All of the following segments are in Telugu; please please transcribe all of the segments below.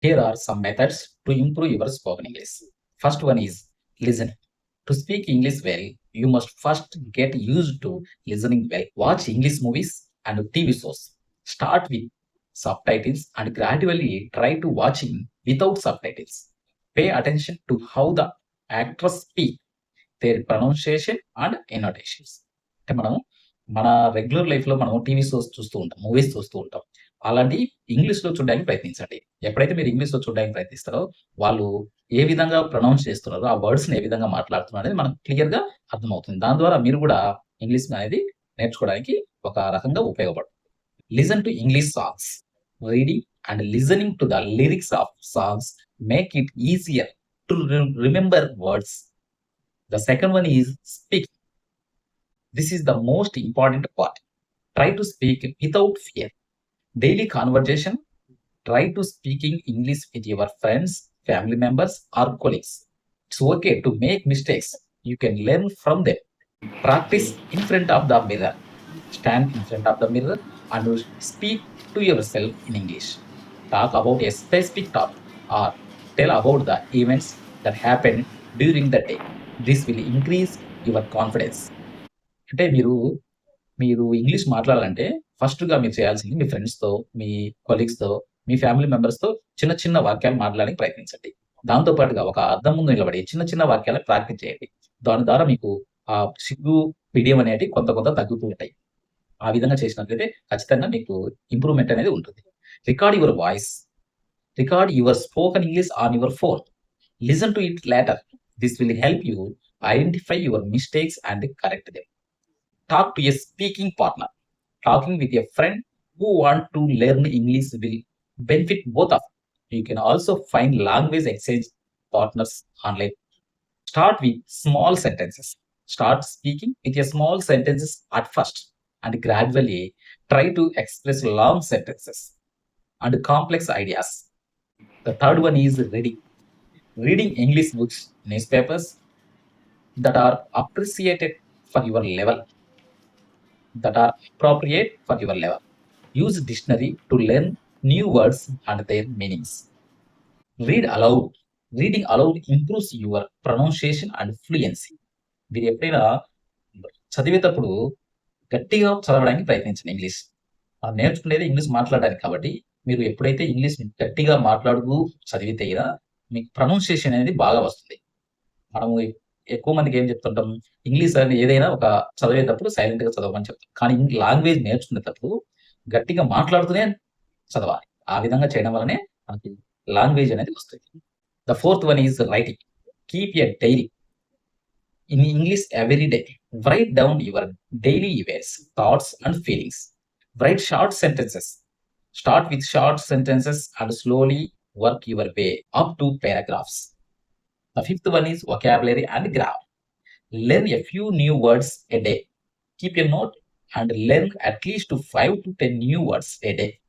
Here are some methods to improve your spoken English. First one is listening. To speak English well, you must first get used to listening well. Watch English movies and TV shows. Start with subtitles and gradually try to watching without subtitles. Pay attention to how the actors speak, their pronunciation and annotations. అంటే మనం మన రెగ్యులర్ లైఫ్లో మనం టీవీ షోస్ చూస్తూ ఉంటాం మూవీస్ చూస్తూ ఉంటాం. అలాంటి ఇంగ్లీష్లో చూడడానికి ప్రయత్నించండి. ఎప్పుడైతే మీరు ఇంగ్లీష్లో చూడడానికి ప్రయత్నిస్తారో వాళ్ళు ఏ విధంగా ప్రొనౌన్స్ చేస్తున్నారో ఆ వర్డ్స్ని ఏ విధంగా మాట్లాడుతున్నారు అనేది మనకు క్లియర్గా అర్థమవుతుంది. దాని ద్వారా మీరు కూడా ఇంగ్లీష్ అనేది నేర్చుకోవడానికి ఒక రకంగా ఉపయోగపడుతుంది. Listen to English songs reading and listening to the lyrics of songs make it easier to remember words the second one is speak This is the most important part. Try to speak without fear. Daily conversation, try to speak in English with your friends, family members or colleagues. It's okay to make mistakes. You can learn from them. Practice in front of the mirror. Stand in front of the mirror and speak to yourself in English. Talk about a specific topic or tell about the events that happened during the day. This will increase your confidence. అంటే మీరు మీరు ఇంగ్లీష్ మాట్లాడాలంటే ఫస్ట్గా మీరు చేయాల్సింది మీ ఫ్రెండ్స్తో మీ కొలీగ్స్తో మీ ఫ్యామిలీ మెంబర్స్తో చిన్న చిన్న వాక్యాలు మాట్లాడడానికి ప్రయత్నించండి. దాంతో పాటుగా ఒక అర్థం ముందు నిలబడి చిన్న చిన్న వాక్యాలను ప్రాక్టీస్ చేయండి. దాని ద్వారా మీకు ఆ సిగ్గు పిడియం అనేవి కొంత కొంత తగ్గుతూ ఉంటాయి. ఆ విధంగా చేసినట్లయితే ఖచ్చితంగా మీకు ఇంప్రూవ్మెంట్ అనేది ఉంటుంది. Record your voice. Record your spoken English on your phone. Listen to it later. This will help you identify your mistakes and correct them. talk to a speaking partner. Talking with a friend who want to learn English will benefit both of you. You can also find language exchange partners online. Start with small sentences. Start speaking with your small sentences at first and gradually try to express long sentences and complex ideas. The third one is reading. Reading English books, newspapers that are appreciated for your level that are appropriate for your level. Use dictionary to learn new words and their meanings. Read aloud. Reading aloud improves your pronunciation and fluency. మీరు ఎప్పుడైనా చదివేటప్పుడు గట్టిగా చదవడానికి ప్రయత్నించండి ఇంగ్లీష్ మనం నేర్చుకునేది ఇంగ్లీష్ మాట్లాడడానికి కాబట్టి మీరు ఎప్పుడైతే ఇంగ్లీష్ గట్టిగా మాట్లాడుతూ చదివితే కదా మీకు ప్రొనౌన్సియేషన్ అనేది బాగా వస్తుంది మనము ఎక్కువ మందికి ఏం చెప్తుంటాం? ఇంగ్లీష్ అని ఏదైనా ఒక చదివేటప్పుడు సైలెంట్గా చదవమని చెప్తాం. కానీ లాంగ్వేజ్ నేర్చుకునేటప్పుడు గట్టిగా మాట్లాడుతూనే చదవాలి. ఆ విధంగా చేయడం వల్లనే మనకి లాంగ్వేజ్ అనేది వస్తుంది the fourth one is writing keep a diary in English every day write down your daily events thoughts and feelings write short sentences start with short sentences and slowly work your way up to paragraphs The fifth one is vocabulary and grammar. Learn a few new words a day. Keep a note and learn at least to 5 to 10 new words a day.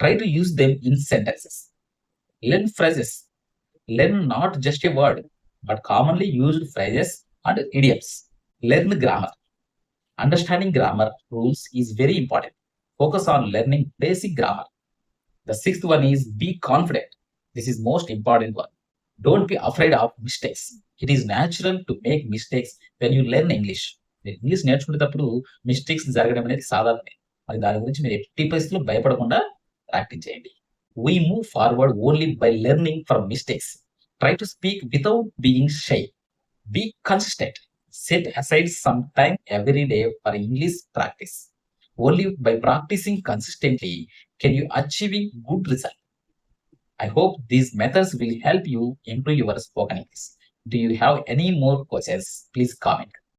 Try to use them in sentences. Learn phrases. Learn not just a word, but commonly used phrases and idioms. Learn grammar. Understanding grammar rules is very important. Focus on learning basic grammar. The sixth one is be confident. This is most important one. Don't be afraid of mistakes it is natural to make mistakes when you learn English మీరు ఇంగ్లీష్ నేర్చుకునేటప్పుడు మిస్టేక్స్ జరగడం అనేది సాధారణమే. మరి దాని గురించి మీరు ఎట్టి పరిస్థితుల్లో భయపడకుండా ప్రాక్టీస్ చేయండి. We move forward only by learning from mistakes try to speak without being shy be consistent set aside some time every day for English practice only by practising consistently can you achieving good result I hope these methods will help you improve your spoken English. Do you have any more questions? Please comment.